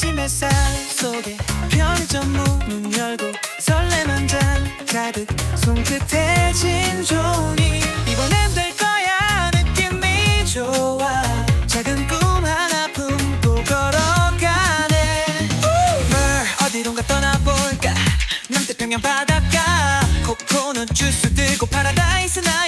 아침 햇살 속에 편의점 문을 열고 설렘 한잔 가득 손끝에 진종이 이번엔 될 거야. 느낌이 좋아 작은 꿈 하나 품고 걸어가네. 뭘 어디론가 떠나볼까? 남태평양 바닷가. 코코넛 주스 들고 파라다이스 나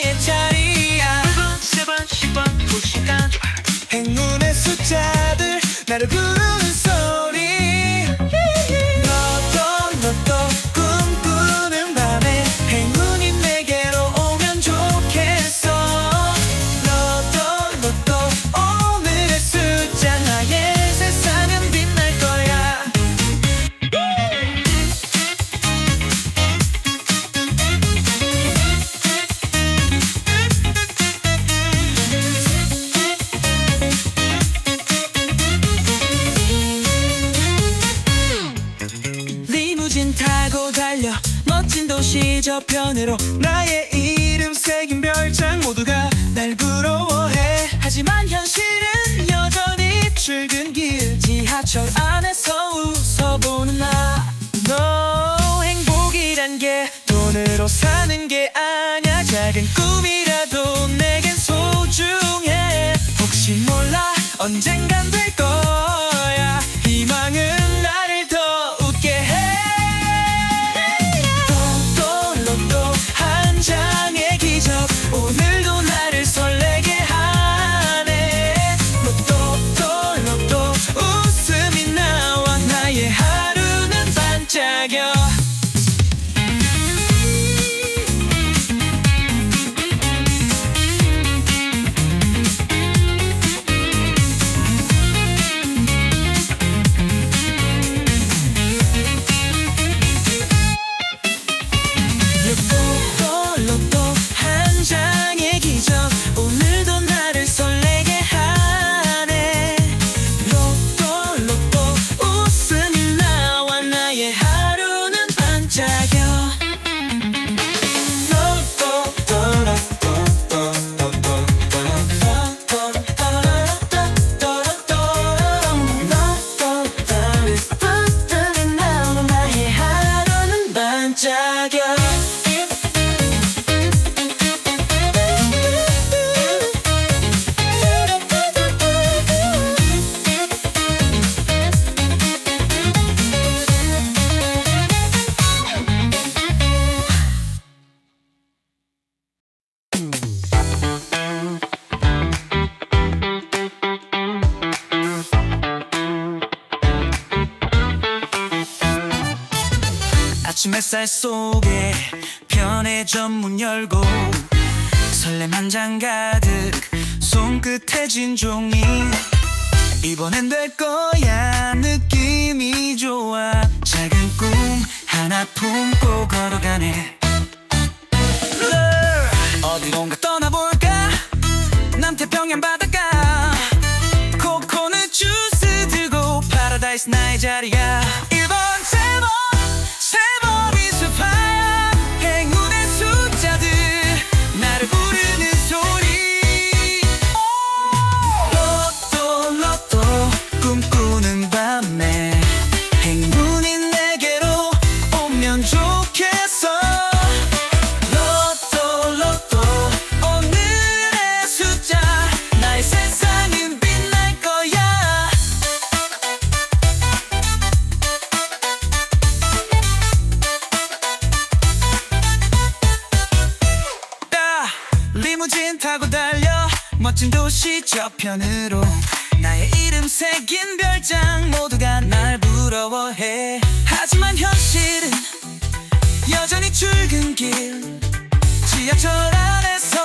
도시 저편으로 나의 이름 새긴 별장 모두가 날 부러워해. 하지만 현실은 여전히 출근길 지하철 안에서 웃어보는 나 너 행복이란 게 돈으로 사는 게 아냐 작은 꿈이라도 내겐 소중해. 혹시 몰라 언젠간 아침 햇살 속에 편의점 문 열고 설렘 한 장 가득 손끝에 진 종이. 이번엔 될 거야. 느낌이 좋아. 작은 꿈 하나 품고 걸어가네 멋진 도시 저편으로 나의 이름 새긴 별장 모두가 날 부러워해. 하지만 현실은 여전히 출근길 지하철 안에서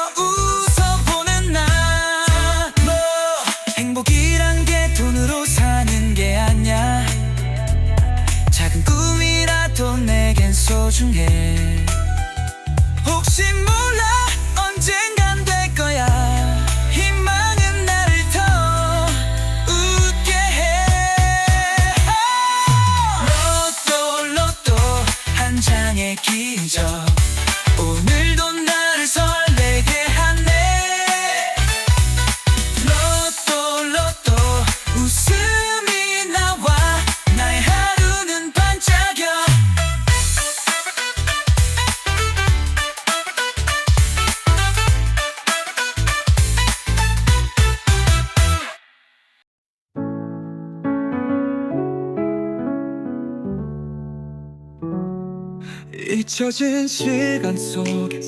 잊혀진 시간 속에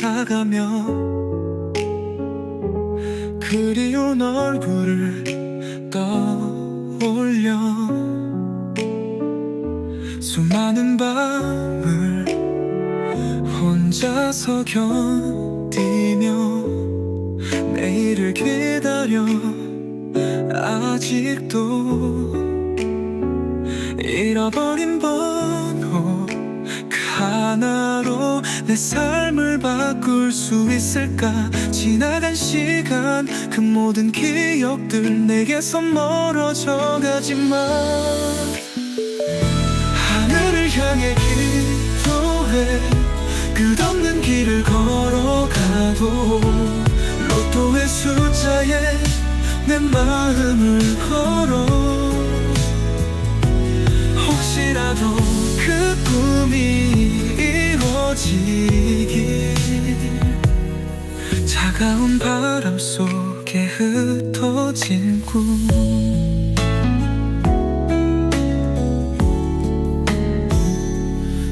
살아가며 그리운 얼굴을 떠올려 수많은 밤을 혼자서 견디며 내일을 기다려 아직도 잃어버린 번 내 삶을 바꿀 수 있을까? 지나간 시간 그 모든 기억들 내게서 멀어져 가지만 하늘을 향해 기도해. 끝없는 길을 걸어가도 로또의 숫자에 내 마음을 걸어. 혹시라도 그 꿈이 이루어지길. 차가운 바람 속에 흩어진 꿈.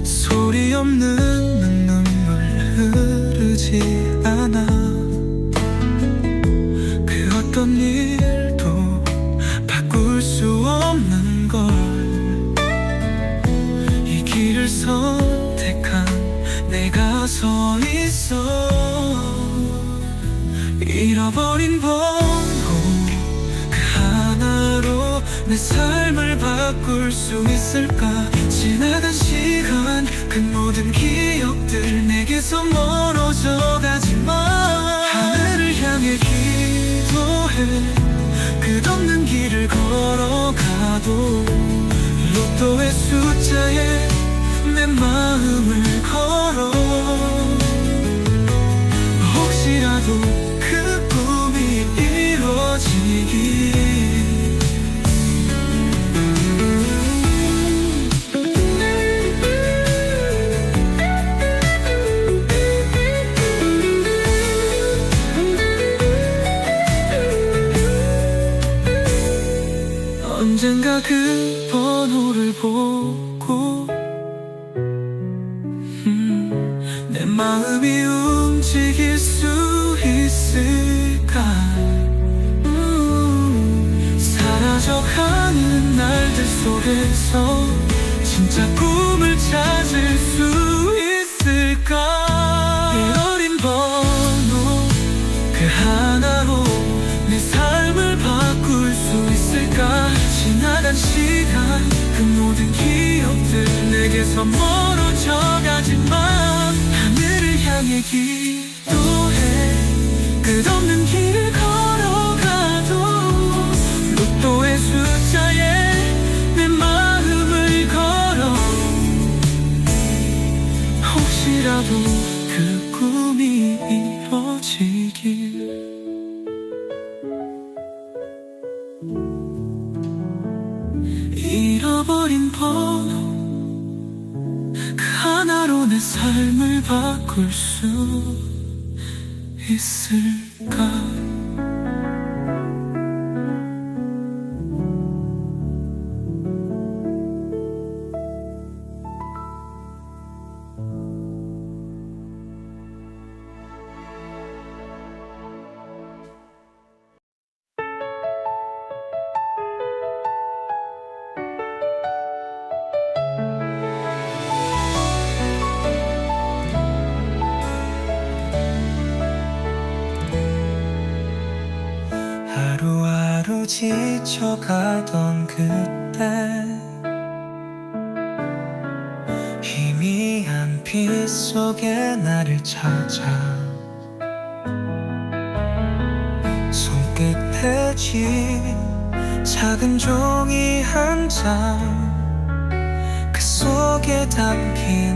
소리 없는 눈물 흐르지 내 삶을 바꿀 수 있을까? 지나간 시간 그 모든 기억들 내게서 멀어져 가지만 하늘을 향해 기도해. 끝없는 길을 걸어가도 로또의 숫자에 언젠가 그 번호를 보고 음, 내 마음이 움직일 수 있을까? 음, 사라져가는 날들 속에서 진짜 꿈 멀어져 가지만 하늘을 향해 기 내 삶을 바꿀 수 있을까 지쳐가던 그때 희미한 빛 속에 나를 찾아 손끝에 쥔 작은 종이 한 장 그 속에 담긴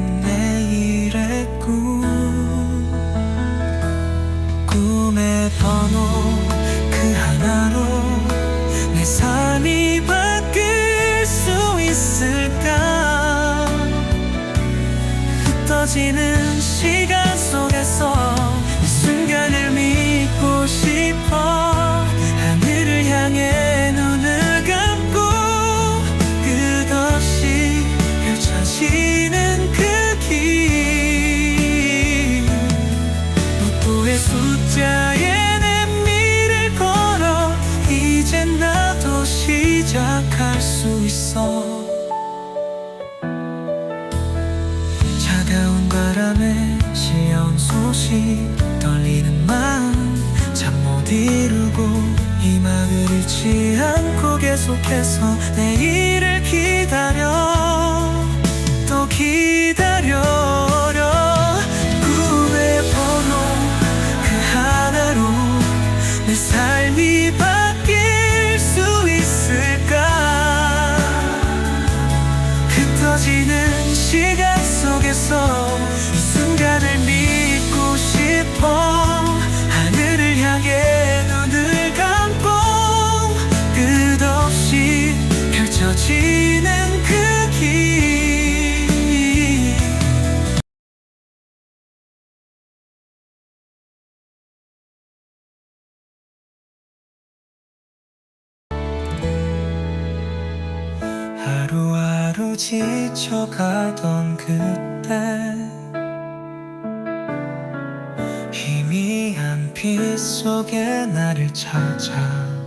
소식 떨리는 마음 잠 못 이루고 희망을 잃지 않고 계속해서 내일을 기다려. 또 기다려 지쳐가던 그때 희미한 빛 속에 나를 찾아